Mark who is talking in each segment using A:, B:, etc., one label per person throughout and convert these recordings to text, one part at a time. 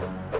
A: Thank you.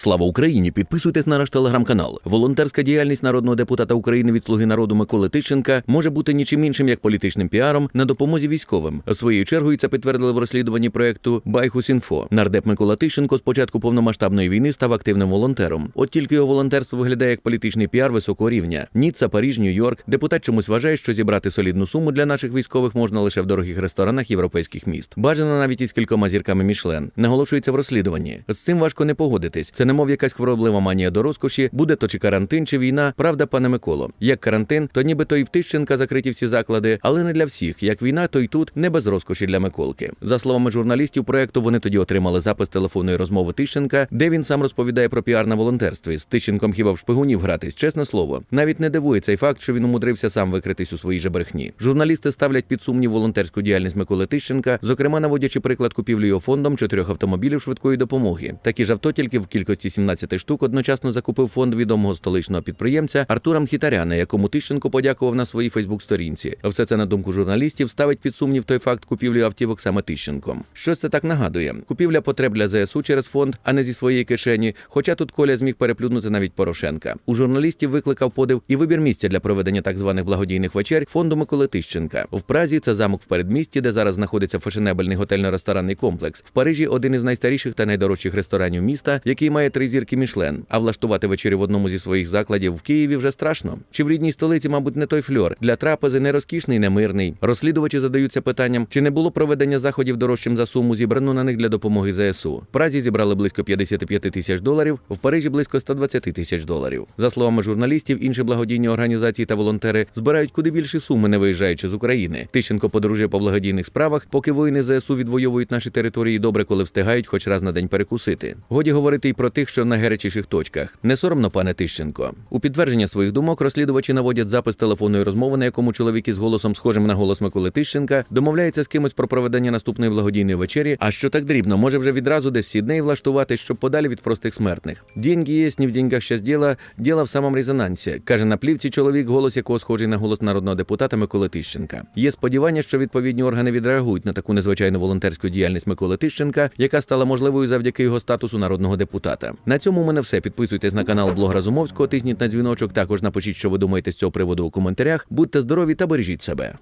A: Слава Україні! Підписуйтесь на наш телеграм-канал. Волонтерська діяльність народного депутата України від Слуги народу Миколи Тищенка може бути нічим іншим як політичним піаром на допомозі військовим. Своєю чергою це підтвердили в розслідуванні проекту Байхус.Інфо. Нардеп Микола Тищенко з початку повномасштабної війни став активним волонтером. От тільки його волонтерство виглядає як політичний піар високого рівня. Ніцца, Паріж, Нью-Йорк. Депутат чомусь вважає, що зібрати солідну суму для наших військових можна лише в дорогих ресторанах європейських міст. Бажано навіть із кількома зірками Мішлен. Наголошується в розслідуванні. З цим важко не погодитись. Це немов якась хвороблива манія до розкоші, буде то чи карантин, чи війна. Правда, пане Миколо. Як карантин, то ніби то і в Тищенка закриті всі заклади, але не для всіх. Як війна, то й тут не без розкоші для Миколки. За словами журналістів проекту, вони тоді отримали запис телефонної розмови Тищенка, де він сам розповідає про піар на волонтерстві. З Тищенком хіба в шпигунів гратись, чесне слово. Навіть не дивує цей факт, що він умудрився сам викритись у своїй же брехні. Журналісти ставлять під сумнів волонтерську діяльність Миколи Тищенка, зокрема наводячи приклад купівлі його фондом чотирьох автомобілів швидкої допомоги. Такі ж авто тільки в кількості 17 штук одночасно закупив фонд відомого столичного підприємця Артура Мхітаряна, якому Тищенко подякував на своїй Фейсбук-сторінці. Все це на думку журналістів ставить під сумнів той факт купівлі автівок саме Тищенком. Щось це так нагадує: купівля потреб для ЗСУ через фонд, а не зі своєї кишені. Хоча тут Коля зміг переплюнути навіть Порошенка. У журналістів викликав подив і вибір місця для проведення так званих благодійних вечер фонду Миколи Тищенка. В Празі це замок в передмісті, де зараз знаходиться фешенебельний готельно-ресторанний комплекс. В Парижі один із найстаріших та найдорожчих ресторанів міста, який має три зірки Мішлен. А влаштувати вечерю в одному зі своїх закладів в Києві вже страшно. Чи в рідній столиці, мабуть, не той фльор для трапези не розкішний, не мирний. Розслідувачі задаються питанням, чи не було проведення заходів дорожчим за суму, зібрану на них для допомоги ЗСУ. В Празі зібрали близько 55 тисяч доларів, в Парижі близько 120 тисяч доларів. За словами журналістів, інші благодійні організації та волонтери збирають куди більші суми, не виїжджаючи з України. Тищенко подорожує по благодійних справах, поки воїни ЗСУ відвоюють наші території добре, коли встигають хоч раз на день перекусити. Годі говорити й про тих, що в найгарячіших точках. Не соромно, пане Тищенко. У підтвердження своїх думок розслідувачі наводять запис телефонної розмови, на якому чоловік із голосом, схожим на голос Миколи Тищенка, домовляється з кимось про проведення наступної благодійної вечері. А що так дрібно, може вже відразу десь сідней влаштувати, щоб подалі від простих смертних. Деньги є, не в деньгах щас діла, діла в самому резонансі, каже на плівці чоловік, голос якого схожий на голос народного депутата Миколи Тищенка. Є сподівання, що відповідні органи відреагують на таку незвичайну волонтерську діяльність Миколи Тищенка, яка стала можливою завдяки його статусу народного депутата. На цьому у мене все. Підписуйтесь на канал блог Разумовського, тисніть на дзвіночок. Також напишіть, що ви думаєте з цього приводу у коментарях. Будьте здорові та бережіть себе.